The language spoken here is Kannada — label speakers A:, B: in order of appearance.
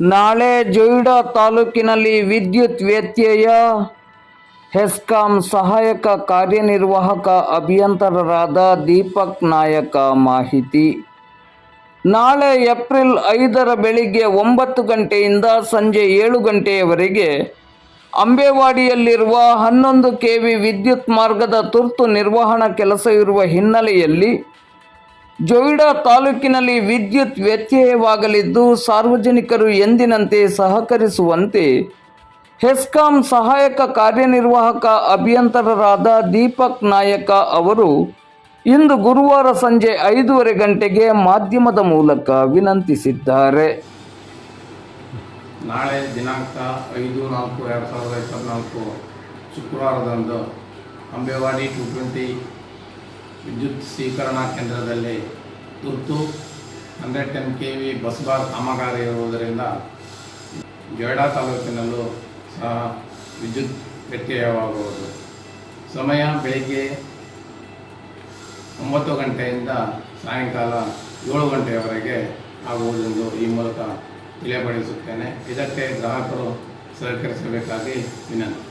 A: ನಾಳೆ ಜೊಯ್ಡಾ ತಾಲೂಕಿನಲ್ಲಿ ವಿದ್ಯುತ್ ವ್ಯತ್ಯಯ. ಹೆಸ್ಕಾಂ ಸಹಾಯಕ ಕಾರ್ಯನಿರ್ವಾಹಕ ಅಭಿಯಂತರರಾದ ದೀಪಕ್ ನಾಯಕ ಮಾಹಿತಿ. ನಾಳೆ ಏಪ್ರಿಲ್ ಐದರ ಬೆಳಿಗ್ಗೆ ಒಂಬತ್ತು ಗಂಟೆಯಿಂದ ಸಂಜೆ ಏಳು ಗಂಟೆಯವರೆಗೆ ಅಂಬೇವಾಡಿಯಲ್ಲಿರುವ ಹನ್ನೊಂದು ಕೆ ವಿ ವಿದ್ಯುತ್ ಮಾರ್ಗದ ತುರ್ತು ನಿರ್ವಹಣಾ ಕೆಲಸ ಇರುವ ಹಿನ್ನೆಲೆಯಲ್ಲಿ ಜೊಯ್ಡಾ ತಾಲೂಕಿನಲ್ಲಿ ವಿದ್ಯುತ್ ವ್ಯತ್ಯಯವಾಗಲಿದ್ದು ಸಾರ್ವಜನಿಕರು ಎಂದಿನಂತೆ ಸಹಕರಿಸುವಂತೆ ಹೆಸ್ಕಾಂ ಸಹಾಯಕ ಕಾರ್ಯನಿರ್ವಾಹಕ ಅಭಿಯಂತರರಾದ ದೀಪಕ್ ನಾಯಕ ಅವರು ಇಂದು ಗುರುವಾರ ಸಂಜೆ ಐದೂವರೆ ಗಂಟೆಗೆ ಮಾಧ್ಯಮದ ಮೂಲಕ ವಿನಂತಿಸಿದ್ದಾರೆ.
B: ನಾಳೆ ದಿನಾಂಕ ಐದು ನಾಲ್ಕು ಎರಡು ಸಾವಿರದ ಇಪ್ಪತ್ತ್ನಾಲ್ಕು ಶುಕ್ರವಾರದಂದು ಅಂಬೇವಾಡಿ ಟು ಟ್ವೆಂಟಿ ವಿದ್ಯುತ್ ಸ್ವೀಕರಣಾ ಕೇಂದ್ರದಲ್ಲಿ ತುರ್ತು hundred ten K V bus bar ಕಾಮಗಾರಿ ಇರುವುದರಿಂದ ಜೊಯ್ಡಾ ತಾಲೂಕಿನಲ್ಲೂ ಸಹ ವಿದ್ಯುತ್ ವ್ಯತ್ಯಯವಾಗುವುದು. ಸಮಯ ಬೆಳಿಗ್ಗೆ ಒಂಬತ್ತು ಗಂಟೆಯಿಂದ ಸಾಯಂಕಾಲ ಏಳು ಗಂಟೆಯವರೆಗೆ ಆಗುವುದೆಂದು ಈ ಮೂಲಕ ತಿಳಿಯಪಡಿಸುತ್ತೇನೆ. ಇದಕ್ಕೆ ಗ್ರಾಹಕರು ಸಹಕರಿಸಬೇಕಾಗಿ ವಿನಂತಿ.